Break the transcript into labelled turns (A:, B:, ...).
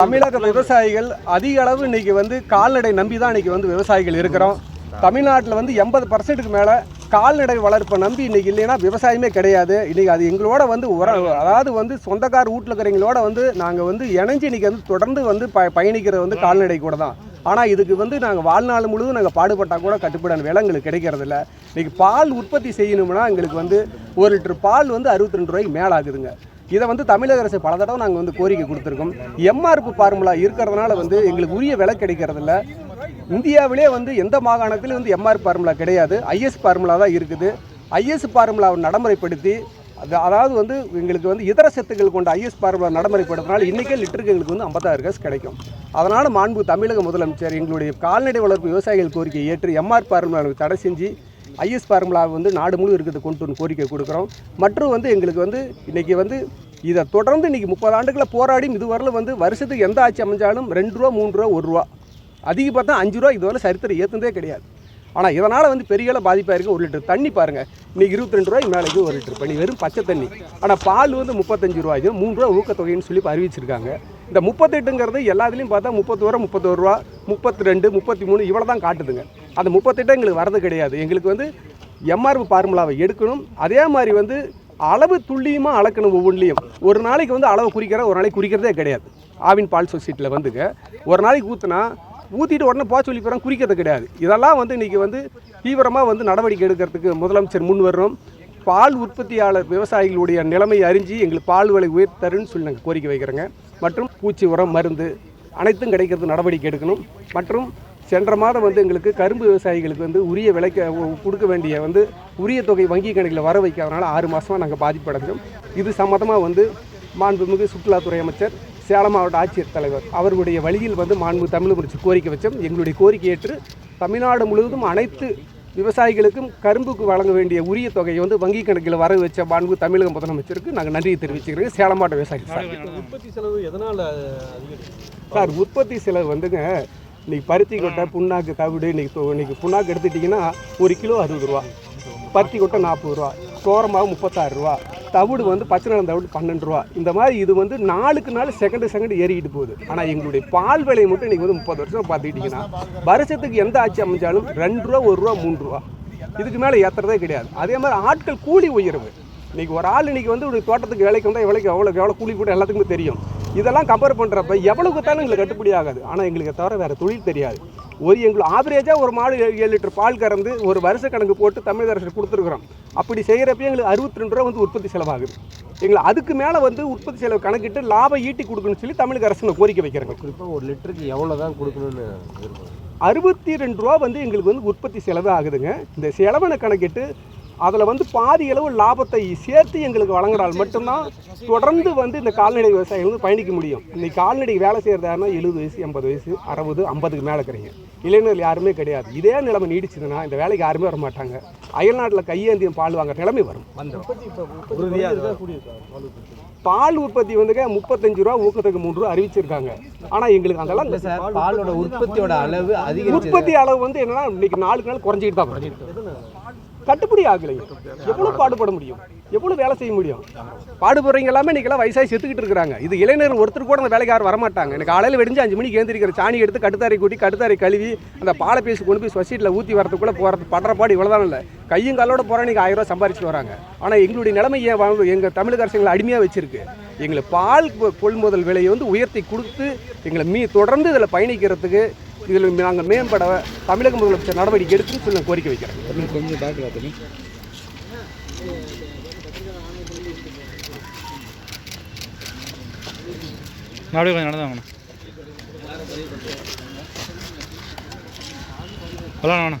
A: தமிழக விவசாயிகள் அதிக அளவு இன்னைக்கு வந்து கால்நடை நம்பி தான் இன்னைக்கு வந்து விவசாயிகள் இருக்கிறோம். தமிழ்நாட்டில் வந்து எண்பது பர்சன்ட்டுக்கு மேலே கால்நடை வளர்ப்பை நம்பி இன்னைக்கு இல்லைன்னா விவசாயமே கிடையாது. இன்னைக்கு அது எங்களோட வந்து உர அதாவது வந்து சொந்தக்கார் வீட்டில் இருக்கிறவங்களோட வந்து நாங்கள் வந்து இணைஞ்சு இன்னைக்கு வந்து தொடர்ந்து வந்து ப பயணிக்கிறது வந்து கால்நடை கூட தான். ஆனால் இதுக்கு வந்து நாங்கள் வாழ்நாள் முழுவதும் நாங்கள் பாடுபட்டால் கூட கட்டுப்படான விலை எங்களுக்கு கிடைக்கிறதில்ல இன்னைக்கு பால் உற்பத்தி செய்யணும்னா எங்களுக்கு வந்து ஒரு லிட்டர் பால் வந்து அறுபத்தி ரெண்டு ரூபாய்க்கு மேலே ஆகுதுங்க இதை வந்து தமிழக அரசு பல தடவை நாங்கள் வந்து கோரிக்கை கொடுத்துருக்கோம். எம்ஆர்பி ஃபார்முலா இருக்கிறதுனால வந்து எங்களுக்கு உரிய விலை கிடைக்கிறதில்ல. இந்தியாவிலே வந்து எந்த மாகாணத்திலும் வந்து எம்ஆர் ஃபார்முலா கிடையாது. ஐஎஸ் ஃபார்முலா தான் இருக்குது. ஐஎஸ் ஃபார்முலாவை நடைமுறைப்படுத்தி அது அதாவது வந்து எங்களுக்கு வந்து இதர சத்துக்கள் கொண்ட ஐஎஸ் ஃபார்முலா நடைமுறைப்படுத்தினால இன்றைக்கே லிட்டருக்கு எங்களுக்கு வந்து ஐம்பதாயிரம் காசு கிடைக்கும். அதனால் மாண்பு தமிழக முதலமைச்சர் எங்களுடைய கால்நடை வளர்ப்பு விவசாயிகள் கோரிக்கையை ஏற்று எம்ஆர் ஃபார்முலாவை தடை செஞ்சு ஐஎஸ் ஃபார்முலாவை வந்து நாடு முழு இருக்கிறது கொண்டு வந்து கோரிக்கை கொடுக்குறோம். மற்றும் வந்து எங்களுக்கு வந்து இன்றைக்கி வந்து இதை தொடர்ந்து இன்றைக்கி முப்பது ஆண்டுகளை போராடியும் இதுவரையில் வந்து வருஷத்துக்கு எந்த ஆட்சி அமைஞ்சாலும் ரெண்டு ரூபா மூணு ரூபா ஒரு ரூபா. அதிகபட்சம் அஞ்சு ரூபா இதுவரை சரித்திரம் ஏற்றுந்தே கிடையாது. ஆனால் இதனால் வந்து பெரிய அளவு பாதிப்பாக இருக்குது ஒரு லிட்டர் தண்ணி பாருங்கள் இன்றைக்கி இருபத்தி ரெண்டு ரூபாய்க்கு மேலேக்கு ஒரு லிட்டர். பண்ணி வெறும் பச்சை தண்ணி. ஆனால் பால் வந்து முப்பத்தஞ்சு ரூபாய்க்கும் மூணு ரூபா ஊக்கத்தொகைன்னு சொல்லி இப்ப அறிவிச்சிருக்காங்க. இந்த முப்பத்தெட்டுங்கிறது எல்லாத்துலேயும் பார்த்தா முப்பத்தோரூவா ரூபா முப்பத்தோரு ரூபா முப்பத்தி ரெண்டு முப்பத்தி மூணு இவ்வளோ தான் காட்டுதுங்க. அந்த முப்பத்தெட்டு எங்களுக்கு வரது கிடையாது. எங்களுக்கு வந்து எம்ஆர்பி ஃபார்முலாவை எடுக்கணும். அதே மாதிரி வந்து அளவு துல்லியமாக அளக்கணும் ஒவ்வொன்றிலையும். ஒரு நாளைக்கு வந்து அளவு குறிக்கிற ஒரு நாளைக்கு குறிக்கிறதே கிடையாது. ஆவின் பால் சொசைட்டியில் வந்துங்க ஒரு நாளைக்கு ஊற்றுனா ஊற்றிட்டு உடனே போக சொல்லி போகிறாங்க குறிக்கிறது கிடையாது. இதெல்லாம் வந்து இன்றைக்கி வந்து தீவிரமாக வந்து நடவடிக்கை எடுக்கிறதுக்கு முதலமைச்சர் முன் வர்றோம். பால் உற்பத்தியாளர் விவசாயிகளுடைய நிலைமை அறிஞ்சு எங்களுக்கு பால் விலை உயர்த்தருன்னு சொல்லி நாங்கள் கோரிக்கை வைக்கிறோங்க. மற்றும் பூச்சி உரம் மருந்து அனைத்தும் கிடைக்கிறது நடவடிக்கை எடுக்கணும். மற்றும் சென்ற மாதம் வந்து எங்களுக்கு கரும்பு விவசாயிகளுக்கு வந்து உரிய விலைக்கு கொடுக்க வேண்டிய வந்து உரிய தொகை வங்கி கணக்கில் வர வைக்காதனால ஆறு மாதமாக நாங்கள் பாதிப்படைஞ்சோம். இது சம்மந்தமாக வந்து மாண்புமிகு சுற்றுலாத்துறை அமைச்சர் சேலம் மாவட்ட ஆட்சியர் தலைவர் அவர்களுடைய வழியில் வந்து மாண்பு தமிழ் முடிச்சு கோரிக்கை வச்சோம். எங்களுடைய கோரிக்கை ஏற்று தமிழ்நாடு முழுவதும் அனைத்து விவசாயிகளுக்கும் கரும்புக்கு வழங்க வேண்டிய உரிய தொகையை வந்து வங்கி கணக்கில் வர வச்ச மாண்பு தமிழக முதலமைச்சருக்கு நாங்கள் நன்றியை தெரிவிச்சுக்கிறோம். சேலம் மாவட்ட விவசாயிகள் சார்
B: உற்பத்தி செலவு எதனால்
A: சார் உற்பத்தி செலவு வந்துங்க இன்னைக்கு பருத்தி கொட்டை புண்ணாக்கு தவிடு இன்னைக்கு இன்னைக்கு புண்ணாக்கு எடுத்துட்டிங்கன்னா ஒரு கிலோ அறுபது ரூபா. பருத்தி கொட்டை நாற்பது ரூபா. சோரமாவு முப்பத்தாறு ரூபா. தவிடு வந்து பச்சை நிலம் தவிடு பன்னெண்டு ரூபா. இந்த மாதிரி இது வந்து நாளுக்கு நாள் செகண்டு செகண்டு ஏறிக்கிட்டு போகுது. ஆனால் எங்களுடைய பால் விலை மட்டும் இன்னைக்கு வந்து முப்பது வருஷம் பார்த்துக்கிட்டிங்கன்னா வருஷத்துக்கு எந்த ஆட்சி அமைஞ்சாலும் ரெண்டு ரூபா ஒரு ரூபா மூணு ரூபா. இதுக்கு மேலே ஏற்றுறதே கிடையாது. அதே மாதிரி ஆட்கள் கூலி உயர்வு. இன்றைக்கி ஒரு ஆள் இன்றைக்கி வந்து ஒரு தோட்டத்துக்கு வேலைக்கு வந்தால் எவ்வளோக்கு எவ்வளோ எவ்வளோ கூலி கூட எல்லாத்துக்குமே தெரியும். இதெல்லாம் கம்பேர் பண்ணுறப்ப எவ்வளவு கொடுத்தாலும் எங்களுக்கு கட்டுப்படி ஆகாது. ஆனால் எங்களுக்கு தவிர வேறு தொழில் தெரியாது. ஒரு எங்களுக்கு ஆவரேஜாக ஒரு மாடு ஏழு லிட்டர் பால் கறந்து ஒரு வருஷ கணக்கு போட்டு தமிழக அரசு கொடுத்துருக்குறோம். அப்படி செய்கிறப்ப எங்களுக்கு அறுபத்தி ரெண்டு ரூபா வந்து உற்பத்தி செலவாகுது. எங்களை அதுக்கு மேலே வந்து உற்பத்தி செலவு கணக்கிட்டு லாபம் ஈட்டி கொடுக்கணும்னு சொல்லி தமிழக அரசு கோரிக்கை வைக்கிறேங்க.
B: குறிப்பாக ஒரு லிட்டருக்கு எவ்வளோ தான் கொடுக்கணும்னு
A: அறுபத்தி ரெண்டு ரூபா வந்து எங்களுக்கு வந்து உற்பத்தி செலவு ஆகுதுங்க. இந்த செலவினை கணக்கிட்டு அதில் வந்து பாதி அளவு லாபத்தை சேர்த்து எங்களுக்கு வழங்கினால் மட்டும்தான் தொடர்ந்து வந்து இந்த கால்நடை விவசாயிகள் வந்து பயணிக்க முடியும். இன்னைக்கு கால்நடை வேலை செய்கிறதாருன்னா எழுபது வயசு எண்பது வயசு அறுபது ஐம்பதுக்கு மேலே இருக்கிறீங்க. இளைஞர்கள் யாருமே கிடையாது. இதே நிலைமை நீடிச்சதுன்னா இந்த வேலைக்கு யாருமே வர மாட்டாங்க. அயல்நாட்டில் கையேந்தியம் பால் வாங்குற நிலைமை வரும்.
B: பால் உற்பத்தி
A: வந்துங்க முப்பத்தஞ்சு ரூபா ஊக்கத்துக்கு மூன்று ரூபா அறிவிச்சிருக்காங்க. ஆனால் எங்களுக்கு அதெல்லாம்
C: பாலோட உற்பத்தியோட அளவு
A: உற்பத்தி அளவு வந்து என்னன்னா இன்னைக்கு நாளுக்கு நாள் குறைஞ்சிக்கிட்டு தான் கட்டுப்படி ஆகலைங்க எவ்வளோ பாடுபட முடியும்? எவ்வளோ வேலை செய்ய முடியும்? பாடுபடுறவங்க எல்லாமே இன்னைக்கெல்லாம் வயசாகி செத்துக்கிட்டு இருக்காங்க இது இளைஞர் ஒருத்தர் கூட அந்த வேலைக்கு யாரும் வரமாட்டாங்க. எனக்கு காலையில் வெடிஞ்சு அஞ்சு மணிக்கு ஏந்திரிக்கிற சாணி எடுத்து கட்டுத்தாரை கூட்டி கட்டுத்தாரை கழுவி அந்த பாலை பேசி கொண்டு போய் சொசைட்டியில் ஊற்றி வரதுக்குள்ளே போகிறது படுற பாடு இவ்வளோதான் இல்லை. கையும் காலோட போகிற நீங்கள் ஆயிரம் ரூபா சம்பாரிச்சுட்டு வராங்க. ஆனால் எங்களுடைய நிலைமை ஏன் எங்கள் தமிழக அரசு எங்களை அடிமையாக வச்சிருக்கு. எங்களை பால் கொள்முதல் விலையை வந்து உயர்த்தி கொடுத்து எங்களை மீ தொடர்ந்து இதில் பயணிக்கிறதுக்கு இதில் நாங்கள் மேம்பட தமிழக முதலமைச்சர் நடவடிக்கை எடுக்குன்னு சொல்லி நான் கோரிக்கை வைக்கிறேன்.
C: கொஞ்சம் பேக் பார்த்தீங்க
D: அப்படியே கொஞ்சம் நடந்து வாங்கண்ணா வேணா வேணா